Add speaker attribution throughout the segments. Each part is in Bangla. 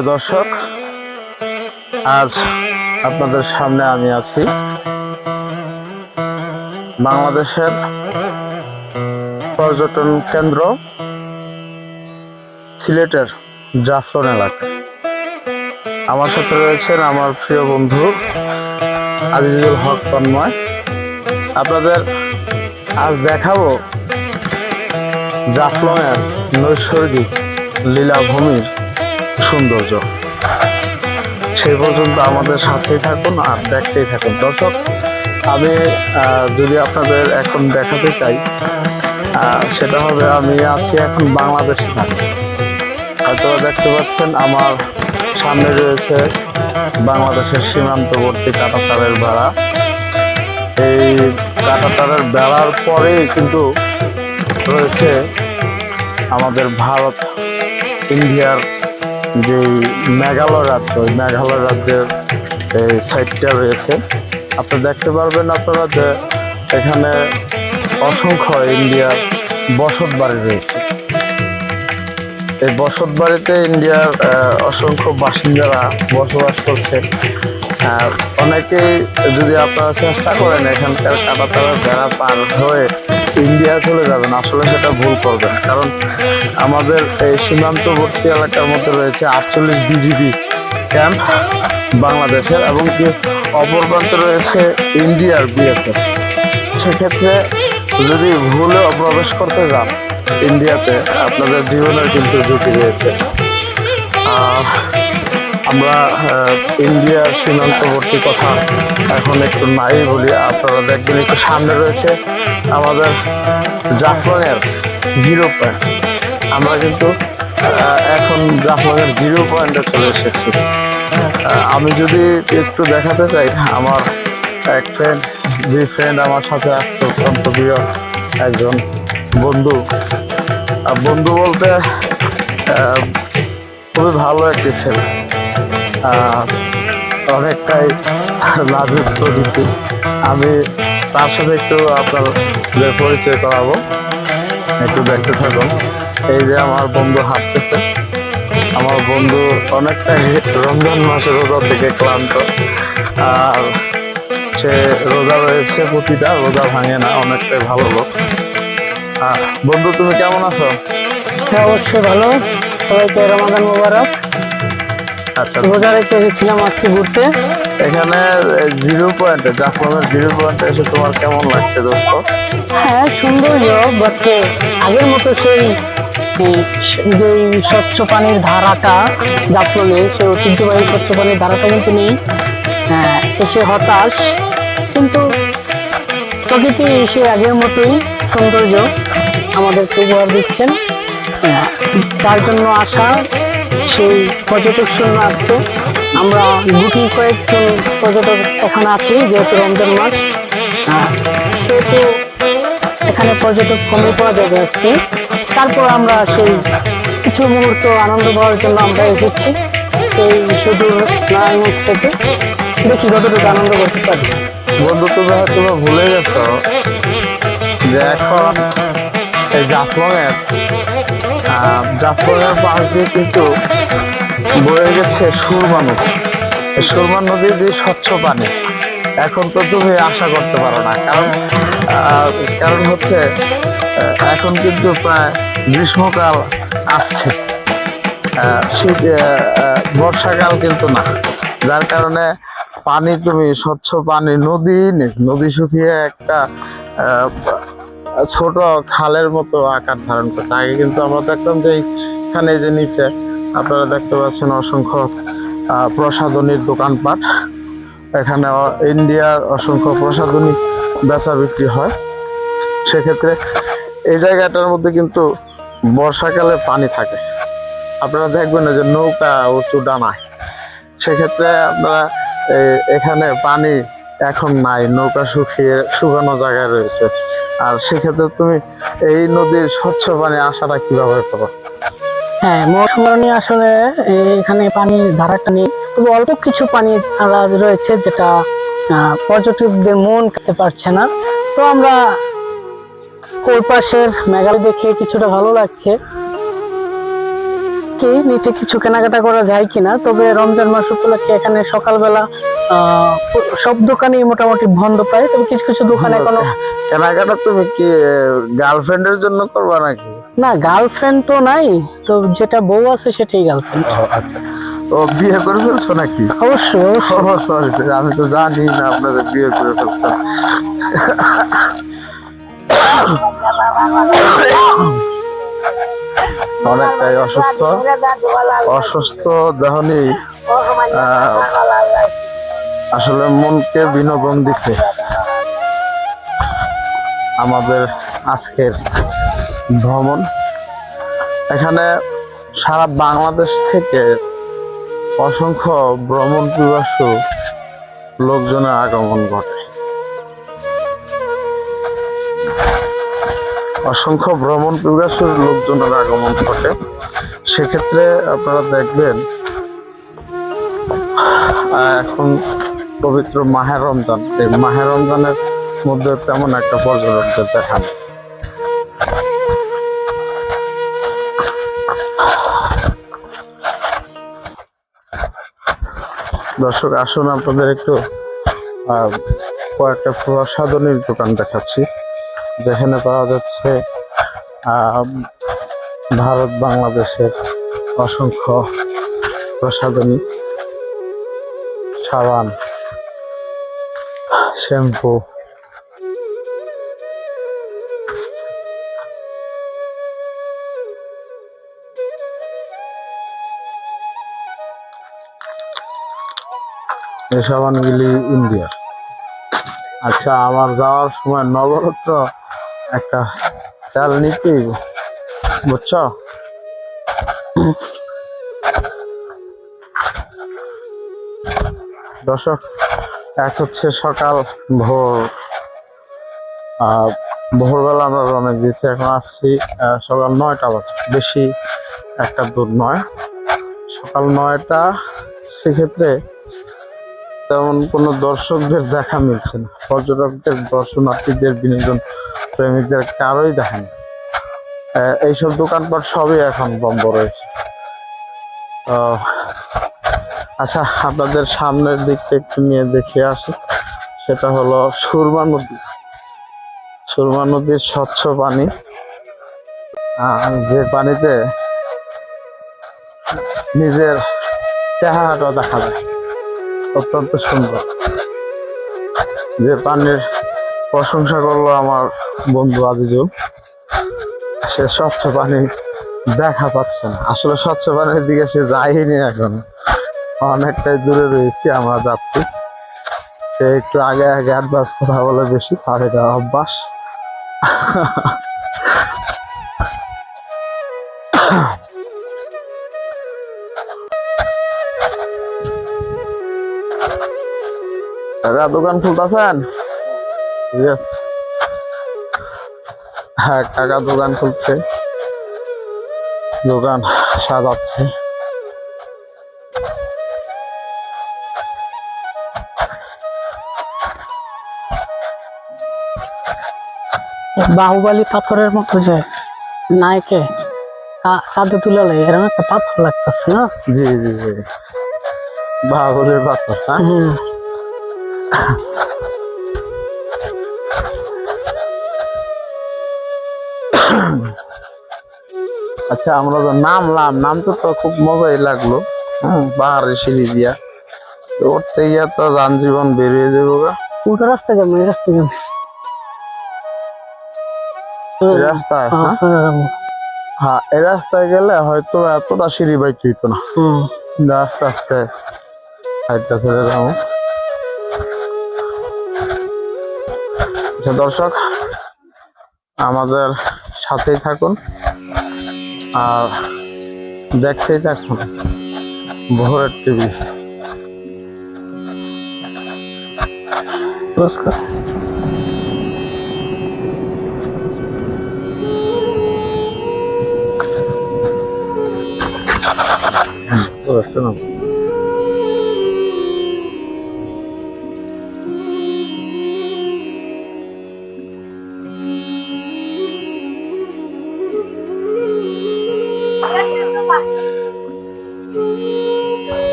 Speaker 1: প্রিয় দর্শক, আজ আপনাদের সামনে আমি আছি। বাংলাদেশের পর্যটন কেন্দ্র সিলেটের জাফরন এলাকা। আমার সাথে রয়েছেন আমার প্রিয় বন্ধু আজিজুল হক তন্ময়। আপনাদের আজ দেখাবো জাফলনের নৈসর্গিক লীলাভূমির সৌন্দর্য। সেই পর্যন্ত আমাদের সাথেই থাকুন আর দেখতেই থাকুন। দর্শক, আমি যদি আপনাদের এখন দেখাতে চাই সেটা হবে আমি আছি এখন বাংলাদেশে। থাকি হয়তো দেখতে পাচ্ছেন আমার সামনে রয়েছে বাংলাদেশের সীমান্তবর্তী কাটাতারের বেড়া। এই কাটাতারের বেড়ার পরেই কিন্তু রয়েছে আমাদের ভারত, ইন্ডিয়ার যে মেঘালয় রাজ্য, ওই মেঘালয় রাজ্যের এই সাইডটা রয়েছে। আপনি দেখতে পারবেন আপনারা যে এখানে অসংখ্য ইন্ডিয়ার বসত বাড়ি রয়েছে। এই বসত বাড়িতে ইন্ডিয়ার অসংখ্য বাসিন্দারা বসবাস করছে। অনেকেই যদি আপনারা চেষ্টা করেন এখানকার কাটাতারা বেড়া পার হয়ে ইন্ডিয়া চলে যাবেন আসলে সেটা ভুল করবেন কারণ আমাদের এই সীমান্তবর্তী এলাকার মধ্যে রয়েছে আটচল্লিশ বিজিবি ক্যাম্প বাংলাদেশের এবং কি অপর প্রান্তে রয়েছে ইন্ডিয়ার বিএসএফ। সেক্ষেত্রে যদি ভুলে প্রবেশ করতে যান, ইন্ডিয়াতে আপনাদের জীবনের কিন্তু ঝুঁকি রয়েছে। আমরা আহ, ইন্ডিয়ার সীমান্তবর্তী কথা এখন একটু নাই বলি আপনারা দেখবেন একটু সামনে রয়েছে আমাদের জাফলনের জিরো পয়েন্ট। আমরা কিন্তু এখন জাফলনের জিরো পয়েন্টে চলে এসেছি। আমি যদি একটু দেখাতে চাই আমার এক ফ্রেন্ড যে ফ্রেন্ড আমার সাথে আসছে অত্যন্ত প্রিয় একজন বন্ধু। বন্ধু বলতে খুবই ভালো একটি ছেলে। অনেকটাই লাজুক প্রকৃতি। আমি তার সাথে একটু আপনাদের পরিচয় করাবো। একটু দেখতে থাকুন। এই যে আমার বন্ধু হাঁটতেছে। আমার বন্ধু অনেকটাই রমজান মাসের রোজা থেকে ক্লান্ত। আর সে রোজা রয়েছে প্রতিটা, রোজা ভাঙে না, অনেকটাই ভালো লোক। বন্ধু, তুমি কেমন আছো?
Speaker 2: হ্যাঁ অবশ্যই ভালো। সবাইকে রমাদান মোবারক।
Speaker 1: আচ্ছা।
Speaker 2: আজকে ঘুরতে।
Speaker 1: এখানে জিরো পয়েন্টে জাফলনের জিরো পয়েন্টে এসে তোমার কেমন লাগছে দোস্ত
Speaker 2: হ্যাঁ বাট আগের মতো সেই যেই স্বচ্ছ পানির ধারাটা জাফলনে সেই ঐতিহ্যবাহী স্বচ্ছ পানির ধারাটা কিন্তু নেই। হ্যাঁ এসে হতাশ কিন্তু প্রকৃতি সে আগের মতোই সৌন্দর্য আমাদেরকে উপহার দিচ্ছেন। হ্যাঁ, তার জন্য আসা সেই পর্যটক শূন্য আমরা গুটি কয়েকজন পর্যটক ওখানে আছি যেহেতু রমজান মাস। হ্যাঁ, সেহেতু এখানে পর্যটক কমে পাওয়া যাবে আসছি তারপর আমরা সেই কিছু মুহূর্ত আনন্দ পাওয়ার জন্য আমরা এসেছি সেই সুদূর নারায়ণগঞ্জ থেকে। দেখি যতটুকু আনন্দ করতে পারি।
Speaker 1: বন্ধু তুমি হয়তো বা ভুলে গেছো যে এখন আহ, জাফলনের পাশ দিয়ে কিন্তু বয়ে গেছে সুরমা নদী। সুরমা নদীর যে স্বচ্ছ পানি। এখন তো তুমি আশা করতে পারো না কারণ কারণ হচ্ছে এখন কিন্তু প্রায় গ্রীষ্মকাল আসছে। শীত বর্ষাকাল কিন্তু না যার কারণে পানি তুমি স্বচ্ছ পানি নদী নদী শুকিয়ে একটা ছোট খালের মতো আকার ধারণ করছে। আগে কিন্তু আমরা দেখতাম যে এখানে যে নিচে, আপনারা দেখতে পাচ্ছেন অসংখ্য প্রসাধনীর দোকানপাট। এখানে ইন্ডিয়ার অসংখ্য প্রসাধনী বেচা বিক্রি হয়। সেক্ষেত্রে এই জায়গাটার মধ্যে কিন্তু বর্ষাকালে পানি থাকে। আপনারা দেখবেন যে নৌকা উঁচু ডানায়। সেক্ষেত্রে আপনারা এখানে পানি এখন নাই, নৌকা শুকিয়ে, শুকানো জায়গায় রয়েছে। আর সেক্ষেত্রে তুমি এই নদীর স্বচ্ছ পানি আসাটা কীভাবে করো?
Speaker 2: হ্যাঁ মৌসুমী আসলে এখানে পানির ধারাটা নেই। তবে অল্প কিছু পানি রয়েছে যেটা পর্যটকদের মন খেতে পারছে না। তো আমরা ওই পাশের মেঘালয় দেখে কিছুটা ভালো লাগছে। কি, নিচে কিছু কেনাকাটা করা যায় কিনা? তবে রমজান মাস উপলক্ষে এখানে সকালবেলা সব দোকানই মোটামুটি বন্ধ পায় তবে কিছু কিছু দোকানে এখনও
Speaker 1: কেনাকাটা তুমি কি গার্লফ্রেন্ডের জন্য করবা নাকি?
Speaker 2: না গার্লফ্রেন্ড তো নাই তো যেটা বউ আছে সেটাই গার্লফ্রেন্ড
Speaker 1: আচ্ছা। ও বিয়ে করে ফেলছো নাকি?
Speaker 2: অবশ্যই।
Speaker 1: সরি আমি তো জানি না আপনাদের বিয়ে করে ফেলছেন অনেকটাই অসুস্থ। অসুস্থ দেহ নেই। আহ, আসলে মনকে বিনোদন দিতে আমাদের আজকের ভ্রমণ। এখানে সারা বাংলাদেশ থেকে অসংখ্য ভ্রমণ পিপাসু লোকজনের আগমন ঘটে। অসংখ্য ভ্রমণ পিপাসুর লোকজনের আগমন ঘটে। সেক্ষেত্রে আপনারা দেখবেন এখন পবিত্র মাহের রমজান। এই মাহের রমজানের মধ্যে তেমন একটা পর্যটকদের দেখা নেই দর্শক, আসুন আপনাদের একটু কয়েকটা প্রসাধনীর দোকান দেখাচ্ছি। যেখানে পাওয়া যাচ্ছে ভারত বাংলাদেশের অসংখ্য প্রসাধনী, সাবান শ্যাম্পু এই সাবানগুলি ইন্ডিয়ার আচ্ছা আমার যাওয়ার সময় নবরত্ন একটা চাল নিতেই বুঝছ? দর্শক এক হচ্ছে সকাল, ভোর। ভোরবেলা আমরা রওনা গেছি, এখন আসছি সকাল নয়টা বাজে। বেশি একটা দূর নয়। সকাল নয়টা, সেক্ষেত্রে তেমন কোনো দর্শকদের দেখা মিলছে না। পর্যটকদের, দর্শনার্থীদের, বিনোদন প্রেমিকদের কারোই দেখা নেই। এইসব দোকানপাট সবই এখন বন্ধ রয়েছে। আচ্ছা আপনাদের সামনের দিকটা একটু নিয়ে দেখে আসি। সেটা হলো সুরমা নদী। সুরমা নদীর স্বচ্ছ পানি। যে পানিতে নিজের চেহারাটা দেখা যায়, অত্যন্ত সুন্দর। যে পানির প্রশংসা করল আমার বন্ধু আজিজুল। সে স্বচ্ছ পানি দেখা পাচ্ছে না। আসলে স্বচ্ছ পানির দিকে সে যায়নি এখন। অনেকটাই দূরে রয়েছি, আমরা যাচ্ছি। সে একটু আগে আগে অ্যাডভান্স কথা বলে বেশি, তার এটা অভ্যাস। দোকান খুলতেছেন? হ্যাঁ কাকা দোকান খুলছে। দোকান সাজাচ্ছে।
Speaker 2: বাহুবালি পাথরের মতো যে নায়কে কাঁধে তুলে লাগে এরকম একটা পাথর লাগতেছে না?
Speaker 1: জি জি জি। বাহুলের পাথর হ্যাঁ আচ্ছা আমরা তো নামলাম নাম তো তো খুব মজাই লাগল হম পাহাড়ের সিঁড়ি দিয়া। তো উঠতে গিয়া তো যান জীবন বেরিয়ে যাব গা।
Speaker 2: উল্টো রাস্তা যাব? এই রাস্তা যাব।
Speaker 1: রাস্তায় হ্যাঁ এই রাস্তায় গেলে হয়তো এতটা সিঁড়ি বাইতে হইতো না। আস্তে আস্তে সাইডটা ছেড়ে যাব আচ্ছা দর্শক আমাদের সাথেই থাকুন আর দেখতেই থাকুন ভোরের টিভি।
Speaker 2: পুরস্কার
Speaker 1: পুরস্কার নাও।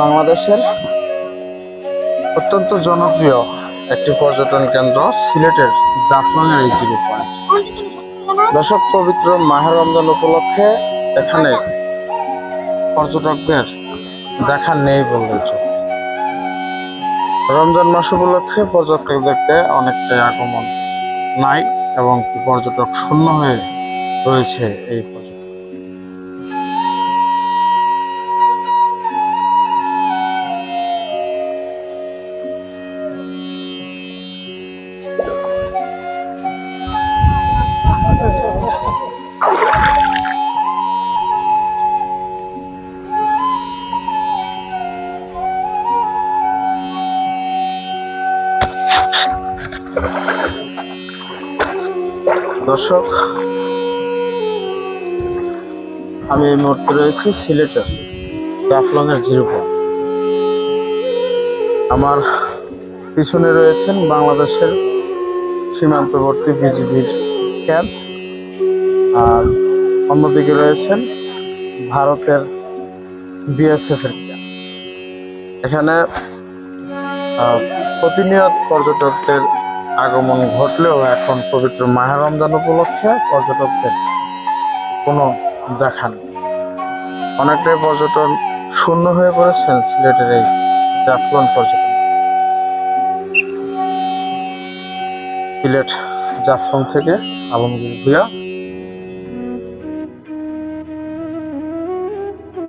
Speaker 1: বাংলাদেশের অত্যন্ত জনপ্রিয় একটি পর্যটন কেন্দ্র সিলেটের জাফলংয়ের এই জিরো পয়েন্ট দর্শক, পবিত্র মাহের রমজান উপলক্ষে এখানে পর্যটকদের দেখা নেই বললে। রমজান মাস উপলক্ষে পর্যটকদেরকে অনেকটাই আগমন নাই এবং পর্যটক শূন্য হয়ে রয়েছে এই দর্শক, আমি এই মুহূর্তে রয়েছি সিলেটের জাফলংয়ের জিরো আমার পিছনে রয়েছেন বাংলাদেশের সীমান্তবর্তী বিজিবির ক্যাম্প, আর অন্যদিকে রয়েছেন ভারতের বিএসএফ এর ক্যাম্প। এখানে প্রতিনিয়ত পর্যটকদের আগমন ঘটলেও এখন পবিত্র মাহের রমজান উপলক্ষে পর্যটকদের কোনো দেখা নেই। অনেকটাই পর্যটন শূন্য হয়ে পড়েছেন সিলেটের এই জাফলন পর্যটন। সিলেট জাফলন থেকে আলমগীর ভুয়া